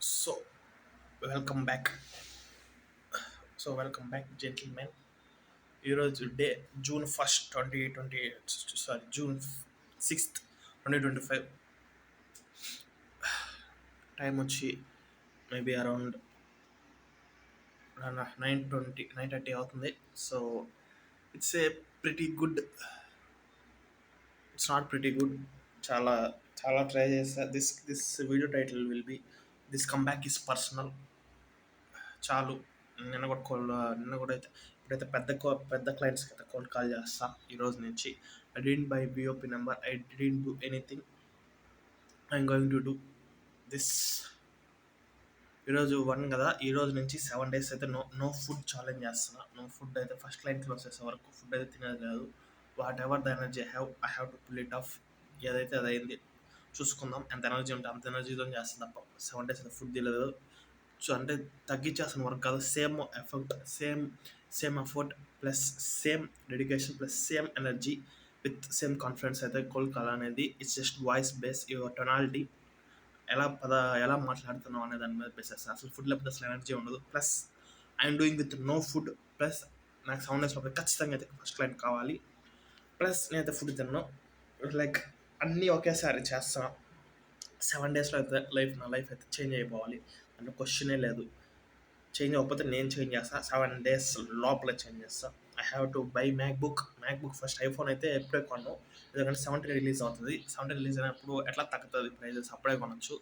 So welcome back so welcome back gentlemen ఈరోజు day June first twenty twenty sorry June sixth twenty twenty five time వచ్చి maybe around nine twenty nine thirty అవుతుంది. So it's a pretty good it's not pretty good చాలా చాలా try చేస్తా. This this video title will be this come back is personal చాలు. నిన్న కూడా coal నిన్న కూడా అయితే ఇప్పుడైతే పెద్ద కో పెద్ద క్లయింట్స్కి అయితే కాల్ కాల్ చేస్తా ఈ రోజు నుంచి. I didn't buy BOP number I didn't do anything I'm going to do this ఈరోజు వన్ కదా. ఈ రోజు నుంచి సెవెన్ డేస్ అయితే నో నో ఫుడ్ ఛాలెంజ్ చేస్తున్నా. నో ఫుడ్ అయితే ఫస్ట్ క్లయింట్ క్లోజ్ చేసే వరకు ఫుడ్ అయితే తినేది లేదు whatever the energy I have I have to pull it off ఏదైతే అది అయింది చూసుకుందాం. ఎంత ఎనర్జీ ఉంటే అంత ఎనర్జీతో చేస్తుంది తప్ప సెవెన్ డేస్ ఫుడ్ తెలియదు సో అంటే తగ్గించేస్తున్న వర్క్ కాదు. Same effort same same effort plus same dedication plus same energy with same confidence అయితే కోలుకోవాలనేది it's just voice base your tonality ఎలా పద ఎలా మాట్లాడుతున్నావు అనే దాని మీద బేసెస్ అసలు ఫుడ్ లేకపోతే అసలు ఎనర్జీ ఉండదు. Plus I'm doing with no food plus నాకు సెవెన్ డేస్ లోపల ఖచ్చితంగా అయితే ఫస్ట్ క్లైంట్ కావాలి. ప్లస్ నేనైతే ఫుడ్ తిన్నాను లైక్ అన్నీ ఒకేసారి చేస్తాను సెవెన్ డేస్లో అయితే లైఫ్ నా లైఫ్ అయితే చేంజ్ అయిపోవాలి. అంటే క్వశ్చనే లేదు. చేంజ్ అవ్వకపోతే నేను చేంజ్ చేస్తా. సెవెన్ డేస్ లోపల చేంజ్ చేస్తా. I have to buy MacBook MacBook first iPhone అయితే ఎప్పుడే కొన్నాను. ఎందుకంటే సెవెంటీ రిలీజ్ అవుతుంది. సెవెంటీ రిలీజ్ అయినప్పుడు ఎట్లా తగ్గుతుంది ప్రైజెస్ అప్పుడే కొనొచ్చు.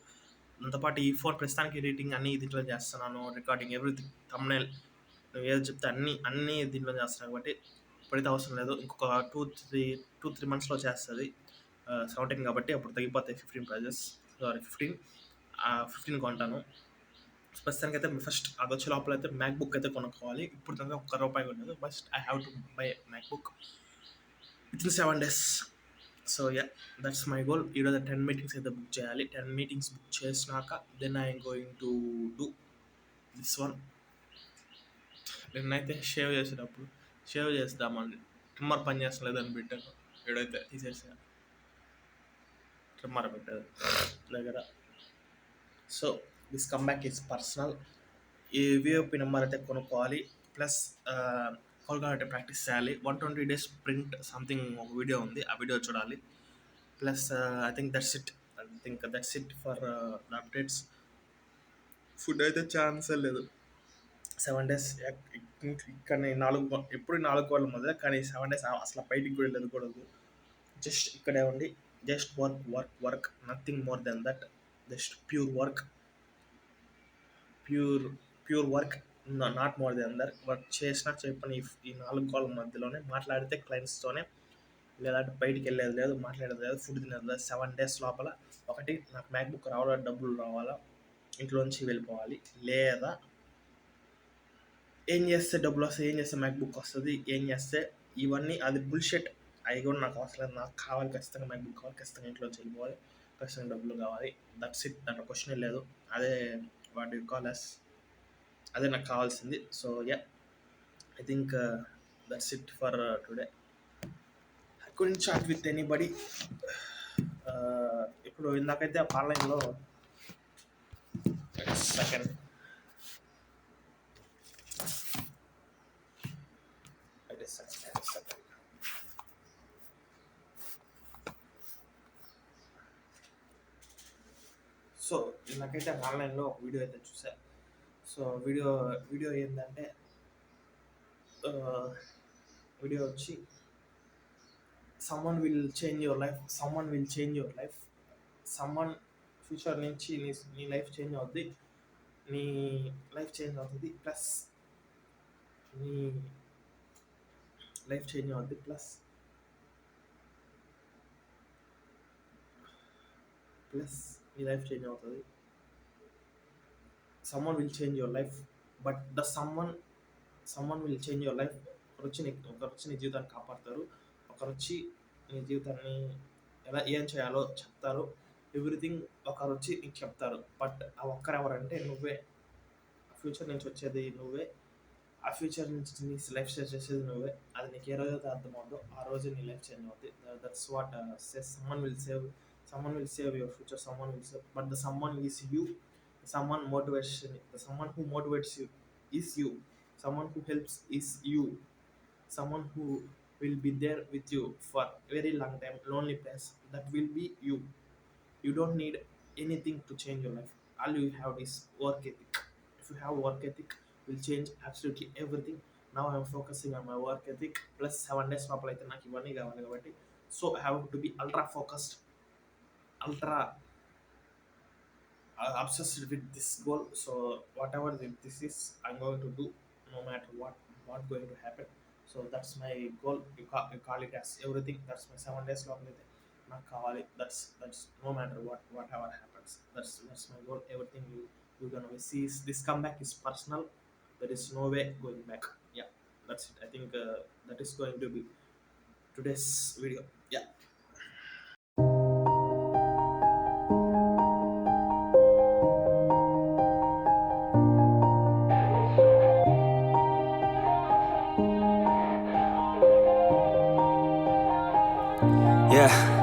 దాంతోపాటు ఈ ఫోన్ ప్రస్తుతానికి ఎడిటింగ్ అన్ని దీంట్లో చేస్తున్నాను. రికార్డింగ్ ఎవ్రీథింగ్ తమ్నైల్ నువ్వు ఏది చెప్తే అన్ని అన్నీ దీంట్లో చేస్తున్నాను కాబట్టి ఇప్పుడైతే అవసరం లేదు. ఇంకొక టూ త్రీ టూ త్రీ మంత్స్లో చేస్తుంది. సెవెంటీన్ కాబట్టి అప్పుడు తగ్గిపోతాయి fifteen prices sorry fifteen fifteen కొంటాను. ప్రస్తుతానికి అయితే ఫస్ట్ అది వచ్చే లోపల అయితే మ్యాక్ బుక్ అయితే కొనుక్కోవాలి. ఇప్పుడు దాకా ఒక్క రూపాయి ఉండదు first I have to buy MacBook within seven days so ya that's my goal ఈరోజు టెన్ మీటింగ్స్ అయితే బుక్ చేయాలి. టెన్ మీటింగ్స్ బుక్ చేసినాక then I'm going to do this one నిన్నైతే షేవ్ చేసేటప్పుడు షేవ్ చేద్దామని ట్రిమ్మర్ పని చేస్తలేదని పెట్టాను. ఏడైతే తీసేసాను ట్రిమ్మర్ పెట్టారు దగ్గర. So this comeback is personal ఈ విఓపి నెంబర్ అయితే కొనుక్కోవాలి. ప్లస్ కోల్గా అయితే ప్రాక్టీస్ చేయాలి. One twenty days print something ఒక వీడియో ఉంది. ఆ వీడియో చూడాలి. Plus I think that's it I think that's it for the updates food అయితే ఛాన్సే లేదు. సెవెన్ డేస్ ఇక్కడ నాలుగు గో- ఎప్పుడు నాలుగు కోళ్ళ మొదలు కానీ సెవెన్ డేస్ అసలు బయటికి కూడా వెళ్ళకూడదు జస్ట్ ఇక్కడే ఉండి just work work work nothing more than that just pure work pure pure work not more than that work చేసినా చెప్పని ఈ- నాలుగు కాల మధ్యలోనే మాట్లాడితే క్లయింట్స్తోనే లేదంటే బయటికి వెళ్ళేది లేదు మాట్లాడేది లేదు ఫుడ్ తినేది లేదు. సెవెన్ డేస్ లోపల ఒకటి నాకు మ్యాక్బుక్ రావాలా డబ్బులు రావాలా ఇంట్లోంచి వెళ్ళిపోవాలి. లేదా ఏం చేస్తే డబ్బులు వస్తాయి ఏం చేస్తే మ్యాక్బుక్ వస్తుంది ఏం చేస్తే ఇవన్నీ అది బుల్షెట్ అవి కూడా నాకు అవసరం లేదు. నాకు కావాలి ఖచ్చితంగా మ్యాక్ బుక్ కావాలి ఖచ్చితంగా ఇంట్లో వెళ్ళిపోవాలి. ఖచ్చితంగా డబ్బులు కావాలి. దట్స్ ఇట్ దాంట్లో క్వశ్చన్ లేదు. అదే వాట్ యూ కాల్ అస్ అదే నాకు కావాల్సింది. So ya I think that's it for today I couldn't chat with anybody ఇప్పుడు ఇందాకైతే ఆన్లైన్లో సెకండ్ సో నాకైతే ఆన్లైన్లో ఒక వీడియో అయితే చూసాను సో వీడియో వీడియో ఏంటంటే వీడియో వచ్చి someone will change your life someone will change your life someone future నుంచి నీ నీ లైఫ్ చేంజ్ అవుద్ది నీ లైఫ్ చేంజ్ అవుతుంది ప్లస్ నీ లైఫ్ చేంజ్ అవుద్ది ప్లస్ ప్లస్ నీ లైఫ్ చేంజ్ అవుతుంది. Someone will change your life but the someone someone will change your life ఒకరు వచ్చి నీ ఒకరు వచ్చి నీ జీవితాన్ని కాపాడతారు. ఒకరు వచ్చి నీ జీవితాన్ని ఎలా ఏం చేయాలో చెప్తారు. ఎవ్రీథింగ్ ఒకరు వచ్చి నీకు చెప్తారు. బట్ ఆ ఒక్కరు ఎవరంటే నువ్వే. ఫ్యూచర్ నుంచి వచ్చేది నువ్వే. ఆ ఫ్యూచర్ నుంచి నీ లైఫ్ స్టైల్ చేసేది నువ్వే. అది నీకు ఏ రోజైతే అర్థమవుతుందో ఆ రోజు నీ లైఫ్ చేంజ్ అవుతుంది that's what someone will save someone will save your future someone will save but the someone is you someone motivation someone who motivates you is you someone who helps is you someone who will be there with you for very long time lonely place that will be you you don't need anything to change your life all you have is work ethic if you have work ethic will change absolutely everything now i'm focusing on my work ethic plus seven days లోపల అయితే నాకు ఇవన్నీ కావాలి కాబట్టి so I have to be ultra focused ultra obsessed with this goal so whatever the- this is i'm going to do no matter what what going to happen so that's my goal you call, you call it as everything that's my seven days long అయితే నాకు కావాలి that's that's no matter what whatever happens that's that's my goal everything you you gonna see this come back is personal there is no way going back ya that's it I think that is going to be today's video ya Yeah.